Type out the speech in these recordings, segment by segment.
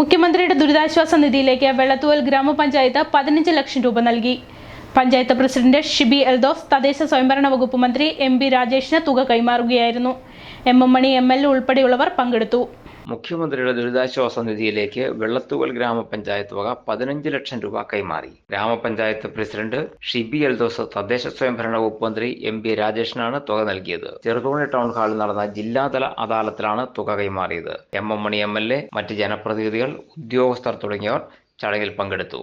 മുഖ്യമന്ത്രിയുടെ ദുരിതാശ്വാസ നിധിയിലേക്ക് വെള്ളത്തൂവൽ ഗ്രാമപഞ്ചായത്ത് പതിനഞ്ച് ലക്ഷം രൂപ നൽകി. പഞ്ചായത്ത് പ്രസിഡന്റ് ഷിബി എൽദോസ് തദ്ദേശ സ്വയംഭരണ വകുപ്പ് മന്ത്രി എം ബി രാജേഷിന് തുക കൈമാറുകയായിരുന്നു. M M Mani M L A ഉൾപ്പെടെയുള്ളവർ പങ്കെടുത്തു. മുഖ്യമന്ത്രിയുടെ ദുരിതാശ്വാസ നിധിയിലേക്ക് വെള്ളത്തുകൽ ഗ്രാമപഞ്ചായത്ത് വക പതിനഞ്ച് ലക്ഷം രൂപ കൈമാറി. ഗ്രാമപഞ്ചായത്ത് പ്രസിഡന്റ് ഷിബി എൽദോസ് തദ്ദേശ സ്വയംഭരണ വകുപ്പ് മന്ത്രി എം പി രാജേഷിനാണ് തുക നൽകിയത്. ചെറുതോണി ടൗൺ ഹാളിൽ നടന്ന ജില്ലാതല അദാലത്തിലാണ് തുക കൈമാറിയത്. M M Mani M L A മറ്റ് ജനപ്രതിനിധികൾ ഉദ്യോഗസ്ഥർ തുടങ്ങിയവർ ചടങ്ങിൽ പങ്കെടുത്തു.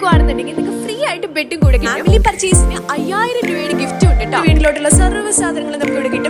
എടുക്കുവാണെന്നുണ്ടെങ്കിൽ നിങ്ങൾക്ക് ഫ്രീ ആയിട്ട് ബെഡും കൂടെ ഫാമിലി പർച്ചേസിന് അയ്യായിരം രൂപയുടെ ഗിഫ്റ്റ് ഉണ്ട് കേട്ടോ വീട്ടിലോട്ടുള്ള സർവ സാധനങ്ങൾ നമുക്ക് ഇവിടെ കിട്ടും.